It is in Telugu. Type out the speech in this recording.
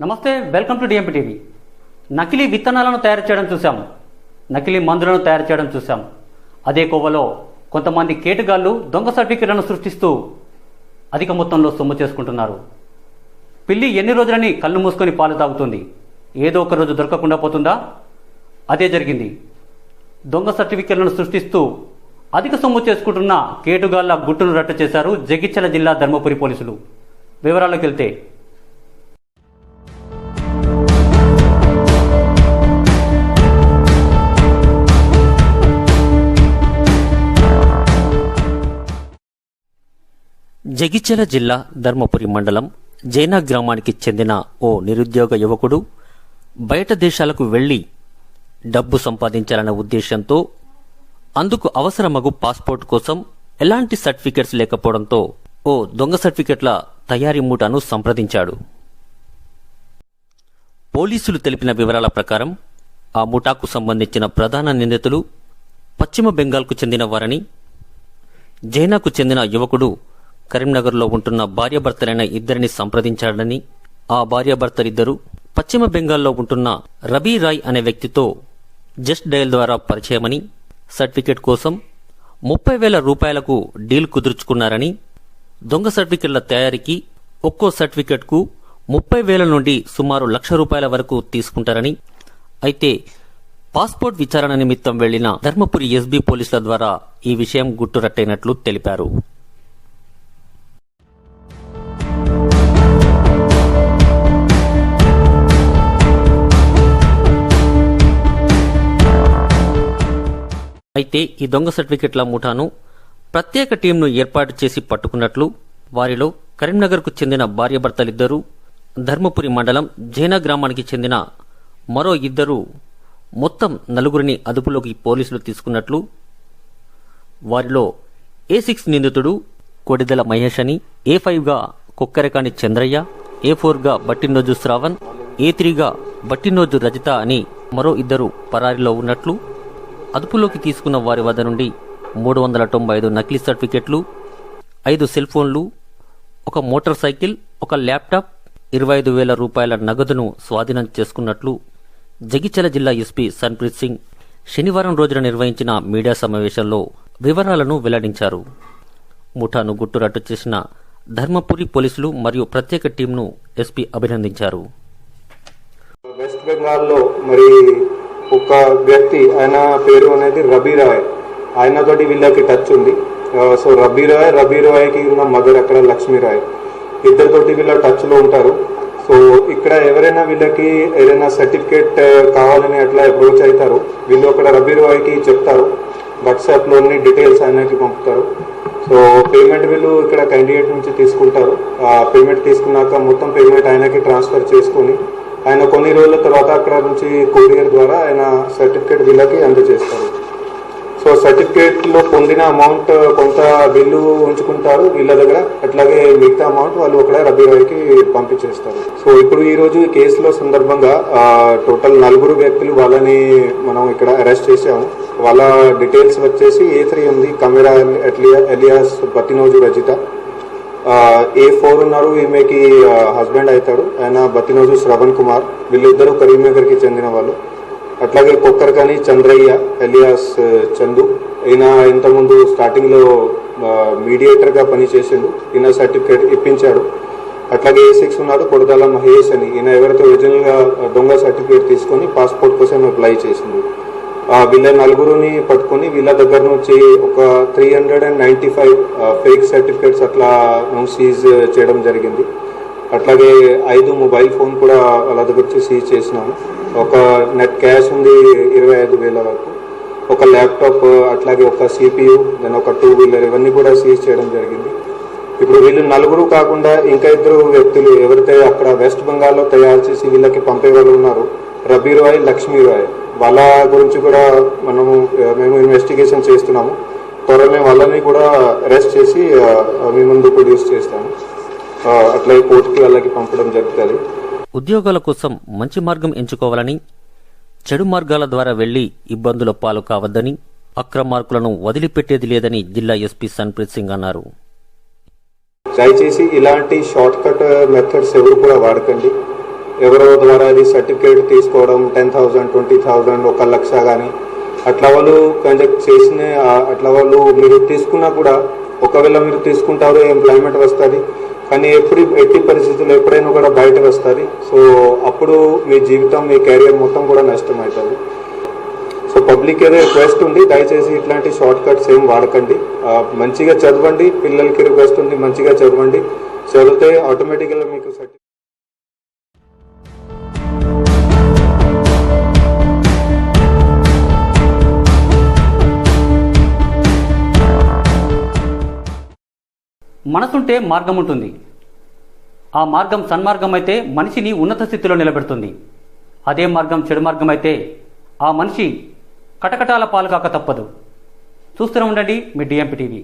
నమస్తే వెల్కమ్ టు డిఎంపీ టీవీ నకిలీ విత్తనాలను తయారు చేయడం చూసాం నకిలీ మందులను తయారు చేయడం చూసాం అదే కోవలో కొంతమంది కేటుగాళ్ళు దొంగ సర్టిఫికెట్లను సృష్టిస్తూ అధిక మొత్తంలో సొమ్ము చేసుకుంటున్నారు. పిల్లి ఎన్ని రోజులని కళ్ళు మూసుకొని పాలు తాగుతుంది? ఏదో ఒక రోజు దొరకకుండా పోతుందా? అదే జరిగింది. దొంగ సర్టిఫికెట్లను సృష్టిస్తూ అధిక సొమ్ము చేసుకుంటున్న కేటుగాళ్ళ గుట్టును రట్టు చేశారు జగిత్యాల జిల్లా ధర్మపురి పోలీసులు. వివరాల్లోకి వెళ్తే జగిత్యాల జిల్లా ధర్మపురి మండలం జైనా గ్రామానికి చెందిన ఓ నిరుద్యోగ యువకుడు బయట దేశాలకు వెళ్ళి డబ్బు సంపాదించాలన్న ఉద్దేశంతో అందుకు అవసరమగు పాస్పోర్ట్ కోసం ఎలాంటి సర్టిఫికెట్స్ లేకపోవడంతో ఓ దొంగ సర్టిఫికెట్ల తయారీ మూటను సంప్రదించాడు. పోలీసులు తెలిపిన వివరాల ప్రకారం ఆ ముఠాకు సంబంధించిన ప్రధాన నిందితులు పశ్చిమ బెంగాల్కు చెందిన వారని జైనాకు చెందిన యువకుడు కరీంనగర్లో ఉంటున్న భార్యాభర్తలైన ఇద్దరిని సంప్రదించాడని ఆ భార్యాభర్తలిద్దరూ పశ్చిమ బెంగాల్లో ఉంటున్న రబీ రాయ్ అనే వ్యక్తితో జస్ట్ డయల్ ద్వారా పరిచయమని సర్టిఫికెట్ కోసం ముప్పై వేల రూపాయలకు డీల్ కుదుర్చుకున్నారని దొంగ సర్టిఫికెట్ల తయారీకి ఒక్కో సర్టిఫికెట్కు ముప్పై వేల నుండి సుమారు లక్ష రూపాయల వరకు తీసుకుంటారని అయితే పాస్పోర్ట్ విచారణ నిమిత్తం వెళ్ళిన ధర్మపురి ఎస్బీ పోలీసుల ద్వారా ఈ విషయం గుట్టురట్టైనట్లు తెలిపారు. అయితే ఈ దొంగ సర్టిఫికెట్ల ముఠాను ప్రత్యేక టీంను ఏర్పాటు చేసి పట్టుకున్నట్లు వారిలో కరీంనగర్కు చెందిన భార్యాభర్తలిద్దరూ ధర్మపురి మండలం జైనా గ్రామానికి చెందిన మరో ఇద్దరు మొత్తం నలుగురిని అదుపులోకి పోలీసులు తీసుకున్నట్లు వారిలో ఏ సిక్స్ నిందితుడు కొడిదల మహేష్ అని ఏ ఫైవ్గా కుక్కరకాణి చంద్రయ్య ఏ ఫోర్గా బట్టినోజు శ్రావణ్ ఏ త్రీగా బట్టినోజు రజిత అని మరో ఇద్దరు పరారిలో ఉన్నట్లు అదుపులోకి తీసుకున్న వారి వద్ద నుండి మూడు వందల తొంభై ఐదు నకిలీ సర్టిఫికెట్లు ఐదు సెల్ ఫోన్లు ఒక మోటార్ సైకిల్ ఒక ల్యాప్టాప్ ఇరవై ఐదు వేల రూపాయల నగదును స్వాధీనం చేసుకున్నట్లు జగిత్యాల జిల్లా ఎస్పీ సన్ప్రీత్ సింగ్ శనివారం రోజున నిర్వహించిన మీడియా సమావేశంలో వివరాలను వెల్లడించారు. ముఠాను గుట్టురట్టు చేసిన ధర్మపురి పోలీసులు మరియు ప్రత్యేక టీంను ఎస్పీ అభినందించారు. వెస్ట్ బెంగాల్లో మరి ఒక వ్యక్తి ఆయన పేరు అనేది రబీ రాయ్ ఆయనతోటి వీళ్ళకి టచ్ ఉంది. సో రబీ రాయ్ రబీ రాయ్కి ఉన్న మదర్ అక్కడ లక్ష్మీ రాయ్ ఇద్దరితోటి వీళ్ళ టచ్లో ఉంటారు. సో ఇక్కడ ఎవరైనా వీళ్ళకి ఏదైనా సర్టిఫికేట్ కావాలని అట్లా అప్రోచ్ అవుతారు. వీళ్ళు అక్కడ రబీ రాయ్కి చెప్తారు. వాట్సాప్లోని డీటెయిల్స్ ఆయనకి పంపుతారు. సో పేమెంట్ వీళ్ళు ఇక్కడ క్యాండిడేట్ నుంచి తీసుకుంటారు. పేమెంట్ తీసుకున్నాక మొత్తం పేమెంట్ ఆయనకి ట్రాన్స్ఫర్ చేసుకొని ఆయన కొన్ని రోజుల తర్వాత అక్కడ నుంచి కొరియర్ ద్వారా ఆయన సర్టిఫికేట్ వీళ్ళకి అందజేస్తారు సో సర్టిఫికేట్లో పొందిన అమౌంట్ కొంత బిల్లు ఉంచుకుంటారు వీళ్ళ దగ్గర. అట్లాగే మిగతా అమౌంట్ వాళ్ళు అక్కడ రబీరాయ్కి పంపించేస్తారు. సో ఇప్పుడు ఈ రోజు ఈ కేసులో సందర్భంగా టోటల్ నలుగురు వ్యక్తులు వాళ్ళని మనం ఇక్కడ అరెస్ట్ చేసాము వాళ్ళ డీటెయిల్స్ వచ్చేసి ఏ త్రీ ఉంది. Camera alias Bathinoju Rajitha. A four ఉన్నారు ఈమెకి హస్బెండ్ అవుతాడు. ఆయన బతినోజు శ్రవణ్ కుమార్. వీళ్ళిద్దరూ కరీంనగర్కి చెందిన వాళ్ళు. అట్లాగే కొక్కర్కని చంద్రయ్య ఎలియాస్ చందు. ఈయన ఇంతకుముందు స్టార్టింగ్లో మీడియేటర్గా పనిచేసిండు. ఈయన సర్టిఫికేట్ ఇప్పించాడు. అట్లాగే ఏ సిక్స్ ఉన్నాడు కొడదాల మహేష్ అని. ఈయన ఎవరైతే ఒరిజినల్గా దొంగ సర్టిఫికేట్ తీసుకొని పాస్పోర్ట్ కోసం అప్లై చేసిండు. వీళ్ళ నలుగురుని పట్టుకొని వీళ్ళ దగ్గర నుంచి ఒక three hundred and ninety five fake certificates అట్లా మేము సీజ్ చేయడం జరిగింది. అట్లాగే ఐదు మొబైల్ ఫోన్ కూడా వాళ్ళ దగ్గర నుంచి సీజ్ చేసినాము. ఒక నెట్ క్యాష్ ఉంది ఇరవై ఐదు వేల వరకు. ఒక ల్యాప్టాప్ అట్లాగే ఒక సిపియు దెన్ ఒక టూ వీలర్ ఇవన్నీ కూడా సీజ్ చేయడం జరిగింది. ఇప్పుడు వీళ్ళు నలుగురు కాకుండా ఇంకా ఇద్దరు వ్యక్తులు ఎవరైతే అక్కడ వెస్ట్ బెంగాల్లో తయారు చేసి వీళ్ళకి పంపేవాళ్ళు ఉన్నారు రబీ రాయ్ లక్ష్మీ రాయ్ వాళ్ళ గురించి కూడా మనము మేము ఇన్వెస్టిగేషన్ చేస్తున్నాము. త్వరమే వాళ్ళని కూడా అరెస్ట్ చేసి మీ ముందు ప్రొడ్యూస్ చేస్తాము. ఆ, అట్లాగే కోర్టుకి వాళ్ళకి పంపడం జరుగుతుంది. ఉద్యోగాల కోసం మంచి మార్గం ఎంచుకోవాలని చెడు మార్గాల ద్వారా వెళ్ళి ఇబ్బందుల పాలు కావద్దని అక్రమార్కులను వదిలిపెట్టేది లేదని జిల్లా ఎస్పీ సన్ప్రీత్ సింగ్ అన్నారు. దయచేసి ఇలాంటి షార్ట్ కట్ మెథడ్స్ ఎవరు కూడా వాడకండి. ఎవరో ద్వారా అది సర్టిఫికేట్ తీసుకోవడం టెన్ థౌజండ్ ట్వంటీ థౌజండ్ ఒక లక్ష కానీ అట్లా వాళ్ళు కండక్ట్ చేసిన అట్లా వాళ్ళు మీరు తీసుకున్నా కూడా ఒకవేళ మీరు తీసుకుంటారు ఎంప్లాయ్మెంట్ వస్తుంది. కానీ ఎప్పుడు ఎట్టి పరిస్థితుల్లో ఎప్పుడైనా కూడా బయటకు వస్తుంది. సో అప్పుడు మీ జీవితం మీ కెరియర్ మొత్తం కూడా నష్టం అవుతుంది సో పబ్లిక్ ఏదో రిక్వెస్ట్ ఉంది దయచేసి ఇట్లాంటి షార్ట్ కట్స్ ఏం వాడకండి. మంచిగా చదవండి పిల్లలకి రిక్వెస్ట్ ఉంది మంచిగా చదవండి. చదివితే ఆటోమేటిక్గా మీకు సర్టిఫికేట్ మనసుంటే మార్గం ఉంటుంది ఆ మార్గం సన్మార్గం అయితే మనిషిని ఉన్నత స్థితిలో నిలబెడుతుంది. అదే మార్గం చెడు మార్గం అయితే ఆ మనిషి కటకటాల పాలు కాక తప్పదు. చూస్తూనే ఉండండి మీ డిఎంపి టీవీ